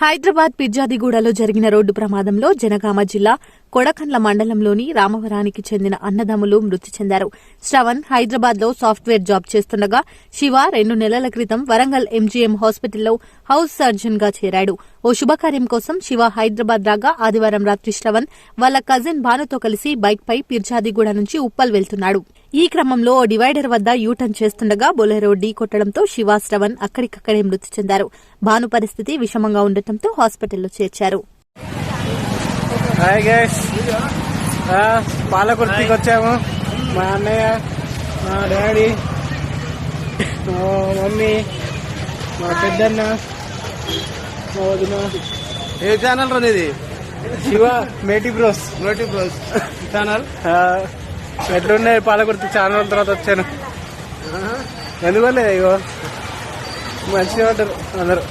హైదరాబాద్ పిర్జాదిగూడలో జరిగిన రోడ్డు ప్రమాదంలో జనగామ జిల్లా కొడకండ్ల మండలంలోని రామవరానికి చెందిన అన్నదమ్ములు మృతి చెందారు. శ్రవణ్ హైదరాబాద్లో సాఫ్ట్వేర్ జాబ్ చేస్తుండగా శివ రెండు నెలల క్రితం వరంగల్ ఎంజీఎం హాస్పిటల్లో హౌస్ సర్జన్గా చేరాడు. ఓ శుభకార్యం కోసం శివ హైదరాబాద్ రాగా ఆదివారం రాత్రి శ్రవణ్ వాళ్ళ కజిన్ భానుతో కలిసి బైక్ పై పిర్జాదిగూడ నుంచి ఉప్పల్ వెళ్తున్నాడు. ఈ క్రమంలో ఓ డివైడర్ వద్ద యూటర్న్ చేస్తుండగా బొలెరో ఢీ కొట్టడంతో శివ శ్రవణ్ అక్కడికక్కడే మృతి చెందారు. భాను పరిస్థితి విషమంగా ఉండటంతో హాస్పిటల్లో చేర్చారు. హాయ్ గైస్ పాలకుర్తికి వచ్చాము. మా అన్నయ్య మా డాడీ మా మమ్మీ మా పెద్దన్న మా వదిన. ఏ ఛానల్ అనేది శివ మేటి బ్రోస్. నోటి బ్రోస్ ఛానల్ ఎట్లుండే పాలకుర్తి రోజుల తర్వాత వచ్చాను. ఎందువల్లే ఇగో? మంచిగా ఉంటారు అందరు.